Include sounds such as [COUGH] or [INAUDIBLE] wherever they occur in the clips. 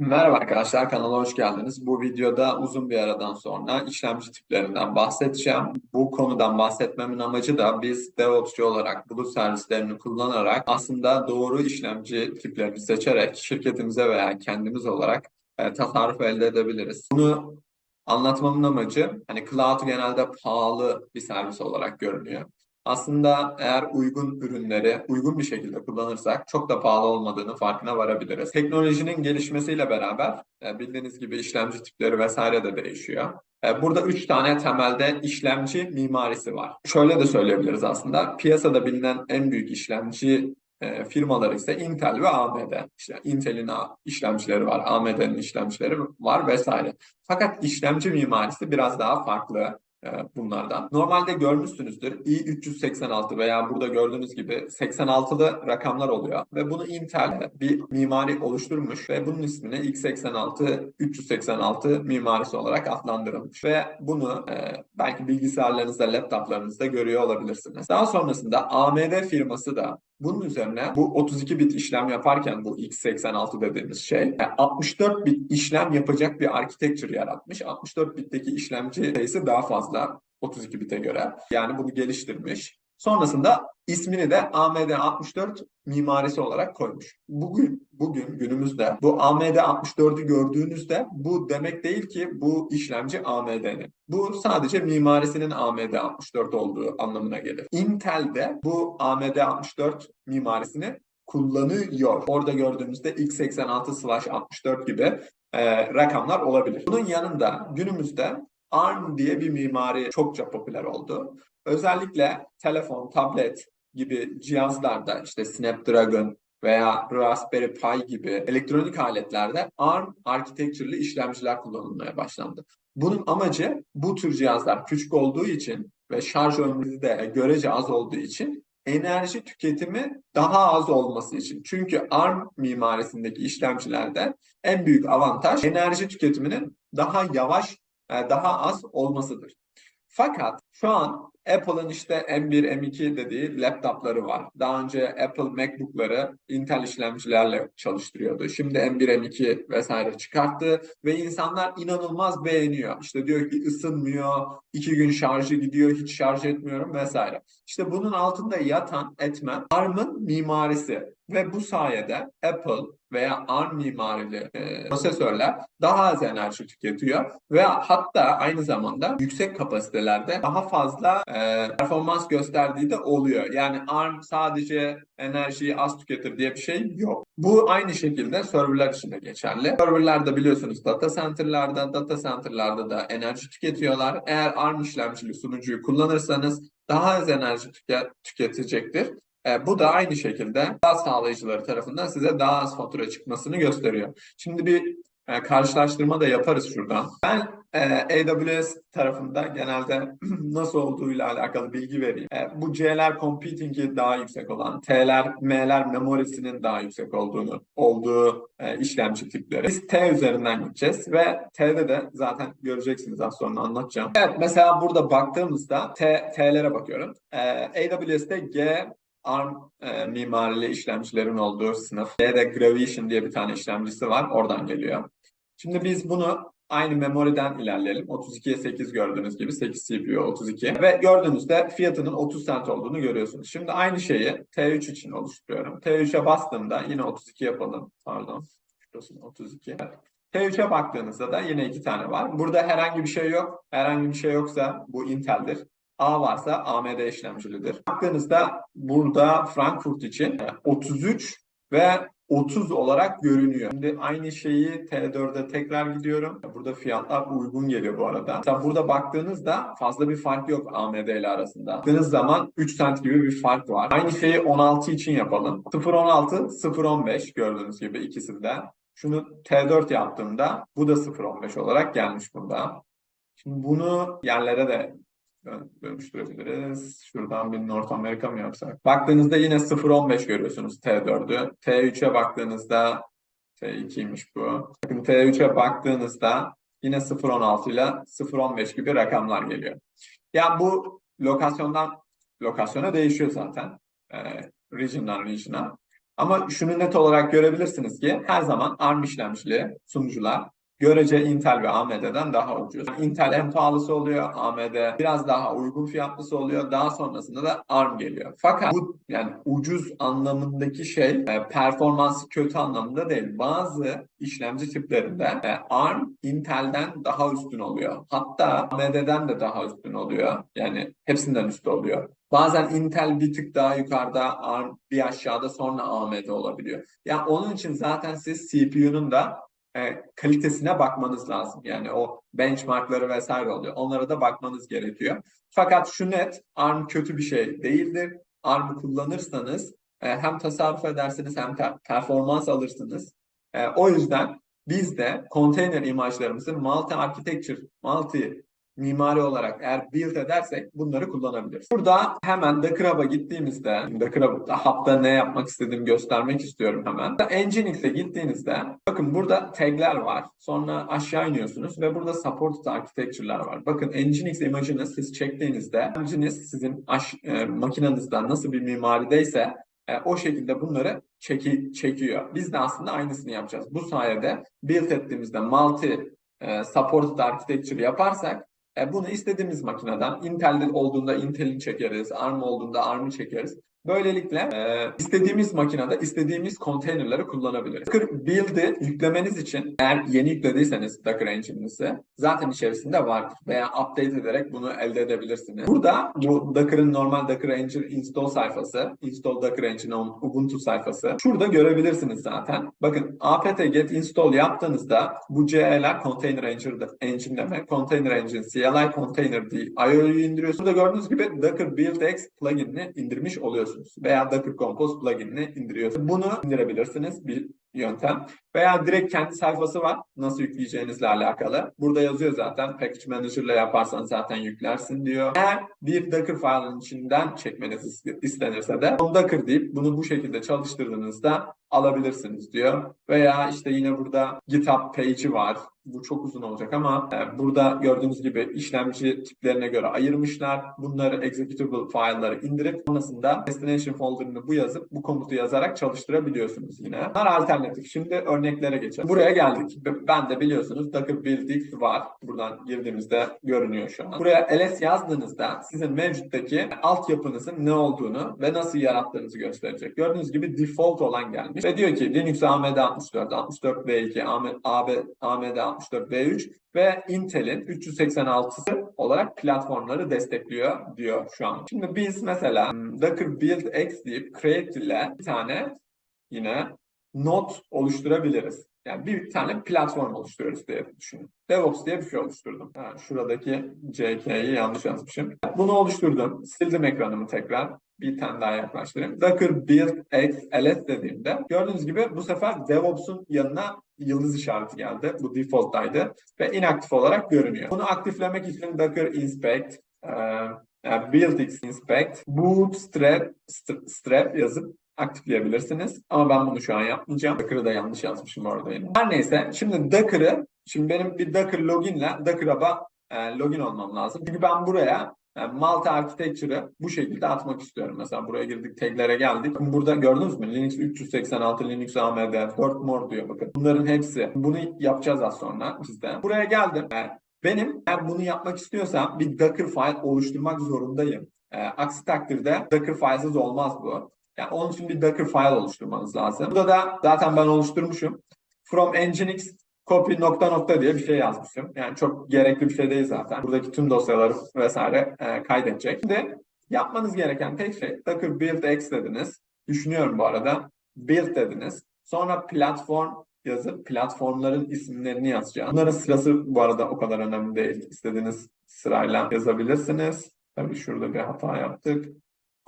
Merhaba arkadaşlar, kanala hoş geldiniz. Bu videoda uzun bir aradan sonra işlemci tiplerinden bahsedeceğim. Bu konudan bahsetmemin amacı da biz DevOps'cu olarak bulut servislerini kullanarak aslında doğru işlemci tiplerini seçerek şirketimize veya kendimiz olarak e, tasarruf elde edebiliriz. Bunu anlatmamın amacı hani cloud genelde pahalı bir servis olarak görünüyor. Aslında eğer uygun ürünleri uygun bir şekilde kullanırsak çok da pahalı olmadığını farkına varabiliriz. Teknolojinin gelişmesiyle beraber e, bildiğiniz gibi işlemci tipleri vesaire de değişiyor. E, Burada üç tane temelde işlemci mimarisi var. Şöyle de söyleyebiliriz aslında. Piyasada bilinen en büyük işlemci e, firmaları ise Intel ve AMD. İşte Intel'in işlemcileri var, AMD'nin işlemcileri var vesaire. Fakat işlemci mimarisi biraz daha farklı bunlardan. Normalde görmüşsünüzdür i386 veya burada gördüğünüz gibi 86'lı rakamlar oluyor ve bunu Intel bir mimari oluşturmuş ve bunun ismini x86 386 mimarisi olarak adlandırılmış ve bunu e, belki bilgisayarlarınızda, laptoplarınızda görüyor olabilirsiniz. Daha sonrasında AMD firması da bunun üzerine bu 32 bit işlem yaparken bu x86 dediğimiz şey e, 64 bit işlem yapacak bir architecture yaratmış. 64 bitteki işlemci sayısı daha fazla 32 bite göre. Yani bunu geliştirmiş. Sonrasında ismini de AMD 64 mimarisi olarak koymuş. Bugün bugün günümüzde bu AMD 64'ü gördüğünüzde bu demek değil ki bu işlemci AMD'nin. Bu sadece mimarisinin AMD 64 olduğu anlamına gelir. Intel de bu AMD 64 mimarisini kullanıyor. Orada gördüğümüzde x86/64 gibi e, rakamlar olabilir. Bunun yanında günümüzde ARM diye bir mimari çokça popüler oldu. Özellikle telefon, tablet gibi cihazlarda işte Snapdragon veya Raspberry Pi gibi elektronik aletlerde ARM architecture'lı işlemciler kullanılmaya başlandı. Bunun amacı bu tür cihazlar küçük olduğu için ve şarj ömrü de görece az olduğu için enerji tüketimi daha az olması için. Çünkü ARM mimarisindeki işlemcilerde en büyük avantaj enerji tüketiminin daha yavaş, e, daha az olmasıdır. Fakat şu an Apple'ın işte M1, M2 dediği laptopları var. Daha önce Apple MacBook'ları Intel işlemcilerle çalıştırıyordu. Şimdi M1, M2 vesaire çıkarttı ve insanlar inanılmaz beğeniyor. İşte diyor ki ısınmıyor, iki gün şarjı gidiyor, hiç şarj etmiyorum vesaire. İşte bunun altında yatan etmen ARM'ın mimarisi ve bu sayede Apple veya ARM mimarili e, prosesörler daha az enerji tüketiyor ve hatta aynı zamanda yüksek kapasitelerde daha fazla e, performans gösterdiği de oluyor. Yani ARM sadece enerjiyi az tüketir diye bir şey yok. Bu aynı şekilde serverler için de geçerli. Serverlerde biliyorsunuz data center'larda, data center'larda da enerji tüketiyorlar. Eğer ARM işlemcili sunucuyu kullanırsanız daha az enerji tüke- tüketecektir. E, bu da aynı şekilde daha sağlayıcıları tarafından size daha az fatura çıkmasını gösteriyor. Şimdi bir e, karşılaştırma da yaparız şuradan. Ben e, AWS tarafında genelde [CLEARS THROAT] nasıl olduğuyla alakalı bilgi vereyim. E, bu C'ler computing'i daha yüksek olan, T'ler, M'ler memorisinin daha yüksek olduğunu, olduğu e, işlemci tipleri. Biz T üzerinden gideceğiz ve T'de de zaten göreceksiniz az sonra anlatacağım. Evet mesela burada baktığımızda T, T'lere bakıyorum. E, AWS'de G, ARM e, mimarili işlemcilerin olduğu sınıf. D'de Graviton diye bir tane işlemcisi var. Oradan geliyor. Şimdi biz bunu aynı memoriden ilerleyelim. 32'ye 8 gördüğünüz gibi 8 CPU 32. Ve gördüğünüzde fiyatının 30 cent olduğunu görüyorsunuz. Şimdi aynı şeyi T3 için oluşturuyorum. T3'e bastığımda yine 32 yapalım. Pardon. Şurası 32. T3'e baktığınızda da yine iki tane var. Burada herhangi bir şey yok. Herhangi bir şey yoksa bu Intel'dir. A varsa AMD işlemcilidir. Baktığınızda burada Frankfurt için e, 33 ve 30 olarak görünüyor. Şimdi aynı şeyi T4'e tekrar gidiyorum. Burada fiyatlar uygun geliyor bu arada. Mesela burada baktığınızda fazla bir fark yok AMD ile arasında. Baktığınız zaman 3 cent gibi bir fark var. Aynı şeyi 16 için yapalım. 0.16, 0.15 gördüğünüz gibi ikisinde. Şunu T4 yaptığımda bu da 0.15 olarak gelmiş burada. Şimdi bunu yerlere de dönüştürebiliriz. Şuradan bir North Amerika mı yapsak? Baktığınızda yine 0.15 görüyorsunuz T4'ü. T3'e baktığınızda T2'ymiş bu. Bakın T3'e baktığınızda yine 0.16 ile 0.15 gibi rakamlar geliyor. Yani bu lokasyondan lokasyona değişiyor zaten. Ee, region'dan region'a. Ama şunu net olarak görebilirsiniz ki her zaman ARM işlemcili sunucular görece Intel ve AMD'den daha ucuz. Intel en pahalısı oluyor, AMD biraz daha uygun fiyatlısı oluyor. Daha sonrasında da ARM geliyor. Fakat bu yani ucuz anlamındaki şey e, performansı kötü anlamında değil. Bazı işlemci tiplerinde e, ARM Intel'den daha üstün oluyor. Hatta AMD'den de daha üstün oluyor. Yani hepsinden üstü oluyor. Bazen Intel bir tık daha yukarıda, ARM bir aşağıda sonra AMD olabiliyor. Yani onun için zaten siz CPU'nun da e, kalitesine bakmanız lazım. Yani o benchmarkları vesaire oluyor. Onlara da bakmanız gerekiyor. Fakat şu net ARM kötü bir şey değildir. ARM'ı kullanırsanız e, hem tasarruf edersiniz hem de performans alırsınız. E, o yüzden biz de konteyner imajlarımızı multi architecture, multi mimari olarak eğer build edersek bunları kullanabiliriz. Burada hemen Docker'a gittiğimizde, Docker'a hub'da ne yapmak istediğimi göstermek istiyorum hemen. Nginx'e gittiğinizde bakın burada tagler var. Sonra aşağı iniyorsunuz ve burada supported architecture'lar var. Bakın Nginx imajını siz çektiğinizde Nginx sizin e, makinenizden nasıl bir mimarideyse e, o şekilde bunları çeki, çekiyor. Biz de aslında aynısını yapacağız. Bu sayede build ettiğimizde multi e, supported architecture yaparsak e, bunu istediğimiz makineden Intel'de olduğunda Intel'i çekeriz, ARM olduğunda ARM'ı çekeriz. Böylelikle e, istediğimiz makinede istediğimiz konteynerleri kullanabiliriz. Docker build'i yüklemeniz için eğer yeni yüklediyseniz Docker Engine'inizi zaten içerisinde vardır veya update ederek bunu elde edebilirsiniz. Burada bu Docker'ın normal Docker Engine install sayfası, install Docker Engine on Ubuntu sayfası. Şurada görebilirsiniz zaten. Bakın apt get install yaptığınızda bu CLR Container Engine, engine demek. Container Engine CLI Container diye IO'yu indiriyorsunuz. Burada gördüğünüz gibi Docker BuildX pluginini indirmiş oluyorsunuz indiriyorsunuz. Veya Docker Compose pluginini indiriyorsunuz. Bunu indirebilirsiniz bir yöntem. Veya direkt kendi sayfası var. Nasıl yükleyeceğinizle alakalı. Burada yazıyor zaten. Package Manager ile yaparsan zaten yüklersin diyor. Eğer bir Docker file'ın içinden çekmeniz istenirse de Docker deyip bunu bu şekilde çalıştırdığınızda alabilirsiniz diyor. Veya işte yine burada GitHub page'i var. Bu çok uzun olacak ama e, burada gördüğünüz gibi işlemci tiplerine göre ayırmışlar. Bunları executable file'ları indirip sonrasında destination folder'ını bu yazıp bu komutu yazarak çalıştırabiliyorsunuz yine. Bunlar alternatif. Şimdi örneklere geçelim. Buraya geldik. Ben de biliyorsunuz Docker Build var. Buradan girdiğimizde görünüyor şu an. Buraya ls yazdığınızda sizin mevcuttaki altyapınızın ne olduğunu ve nasıl yarattığınızı gösterecek. Gördüğünüz gibi default olan gelmiş. Ve diyor ki Linux AMD 64, 64 V2, AMD, AMD 64 V3 ve Intel'in 386'sı olarak platformları destekliyor diyor şu an. Şimdi biz mesela hmm, Docker Build X deyip create ile bir tane yine not oluşturabiliriz. Yani bir tane platform oluşturuyoruz diye düşünün. DevOps diye bir şey oluşturdum. Ha, şuradaki JK'yi yanlış yazmışım. Bunu oluşturdum. Sildim ekranımı tekrar. Bir tane daha yaklaştırayım. Docker build x ls dediğimde gördüğünüz gibi bu sefer DevOps'un yanına yıldız işareti geldi. Bu default'taydı ve inaktif olarak görünüyor. Bunu aktiflemek için Docker inspect e, yani buildx inspect bootstrap strap yazıp aktifleyebilirsiniz. Ama ben bunu şu an yapmayacağım. Docker'ı da yanlış yazmışım orada yine. Her neyse şimdi Docker'ı şimdi benim bir Docker loginle Docker'a e, login olmam lazım. Çünkü ben buraya yani multi architecture'ı bu şekilde atmak istiyorum. Mesela buraya girdik, taglere geldik. Burada gördünüz mü? Linux 386, Linux AMD, 4 more diyor bakın. Bunların hepsi. Bunu yapacağız az sonra bizde. Buraya geldim. Yani benim eğer bunu yapmak istiyorsam bir Docker file oluşturmak zorundayım. E, aksi takdirde Docker filesiz olmaz bu. Yani onun için bir Docker file oluşturmanız lazım. Burada da zaten ben oluşturmuşum. From Nginx copy nokta nokta diye bir şey yazmışım. Yani çok gerekli bir şey değil zaten. Buradaki tüm dosyaları vesaire e, kaydedecek. Şimdi yapmanız gereken tek şey Docker build x dediniz. Düşünüyorum bu arada. Build dediniz. Sonra platform yazıp platformların isimlerini yazacağım. Bunların sırası bu arada o kadar önemli değil. İstediğiniz sırayla yazabilirsiniz. Tabii şurada bir hata yaptık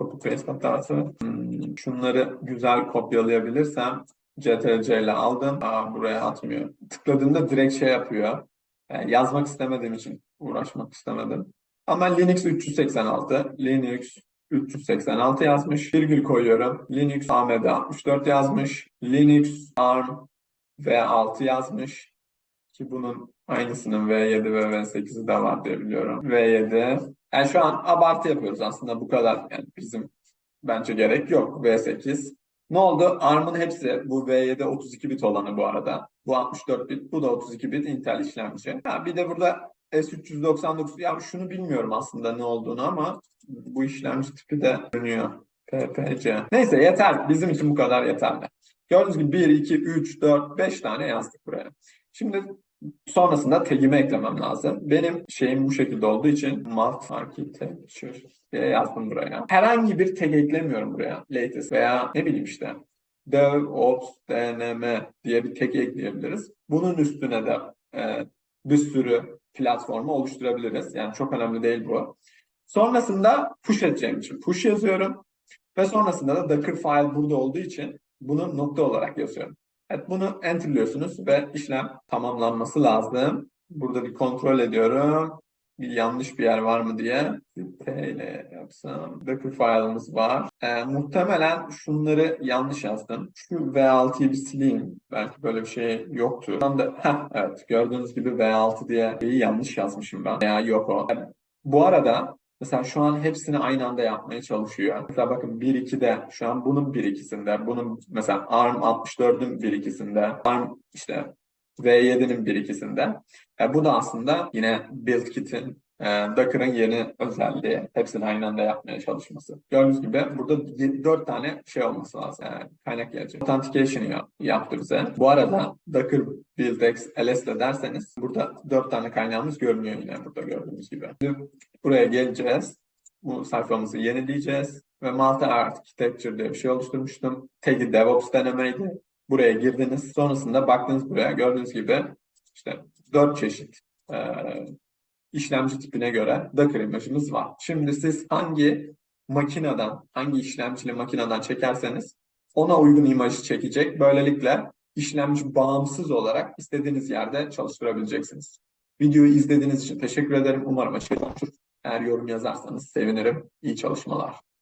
copy paste hatası. Hmm, şunları güzel kopyalayabilirsem CTRL ile aldım. Aa, buraya atmıyor. Tıkladığımda direkt şey yapıyor. Yani yazmak istemediğim için uğraşmak istemedim. Ama Linux 386, Linux 386 yazmış. Virgül koyuyorum. Linux AMD 64 yazmış. Linux ARM V6 yazmış. Ki bunun aynısının V7 ve V8'i de var diye biliyorum. V7 yani şu an abartı yapıyoruz aslında bu kadar. Yani bizim bence gerek yok. V8 Ne oldu? ARM'ın hepsi bu V7 32 bit olanı bu arada. Bu 64 bit, bu da 32 bit Intel işlemci. Ha, bir de burada S399 ya şunu bilmiyorum aslında ne olduğunu ama bu işlemci tipi de görünüyor. PPC. Neyse yeter. Bizim için bu kadar yeterli. Gördüğünüz gibi 1, 2, 3, 4, 5 tane yazdık buraya. Şimdi sonrasında tag'imi eklemem lazım. Benim şeyim bu şekilde olduğu için Malt Architecture diye yazdım buraya. Herhangi bir tag eklemiyorum buraya. Latest veya ne bileyim işte DevOps, DNM diye bir tag ekleyebiliriz. Bunun üstüne de e, bir sürü platformu oluşturabiliriz. Yani çok önemli değil bu. Sonrasında push edeceğim için push yazıyorum. Ve sonrasında da Docker file burada olduğu için bunu nokta olarak yazıyorum. Evet, bunu enterliyorsunuz ve işlem tamamlanması lazım. Burada bir kontrol ediyorum. Bir yanlış bir yer var mı diye. T ile yapsam. Docker file'ımız var. Ee, muhtemelen şunları yanlış yazdım. Şu V6'yı bir sileyim. Belki böyle bir şey yoktu. Şu anda, heh, evet gördüğünüz gibi V6 diye yanlış yazmışım ben. Veya yok o. Bu arada Mesela şu an hepsini aynı anda yapmaya çalışıyor. Mesela bakın 1-2'de şu an bunun 1-2'sinde, bunun mesela ARM 64'ün 1-2'sinde, ARM işte V7'nin 1-2'sinde. E, bu da aslında yine BuildKit'in e, Docker'ın yeni özelliği. Hepsini aynı anda yapmaya çalışması. Gördüğünüz gibi burada 4 tane şey olması lazım. E, kaynak gelecek. Authentication yaptı bize. Bu arada Docker BuildX LS ile derseniz burada 4 tane kaynağımız görünüyor yine burada gördüğünüz gibi. Buraya geleceğiz. Bu sayfamızı yenileyeceğiz. Ve Malta Architecture diye bir şey oluşturmuştum. Tag'i DevOps denemeydi. Buraya girdiniz. Sonrasında baktınız buraya. Gördüğünüz gibi işte 4 çeşit e, işlemci tipine göre Docker imajımız var. Şimdi siz hangi makineden, hangi işlemcili makineden çekerseniz ona uygun imajı çekecek. Böylelikle işlemci bağımsız olarak istediğiniz yerde çalıştırabileceksiniz. Videoyu izlediğiniz için teşekkür ederim. Umarım olmuştur. Eğer yorum yazarsanız sevinirim. İyi çalışmalar.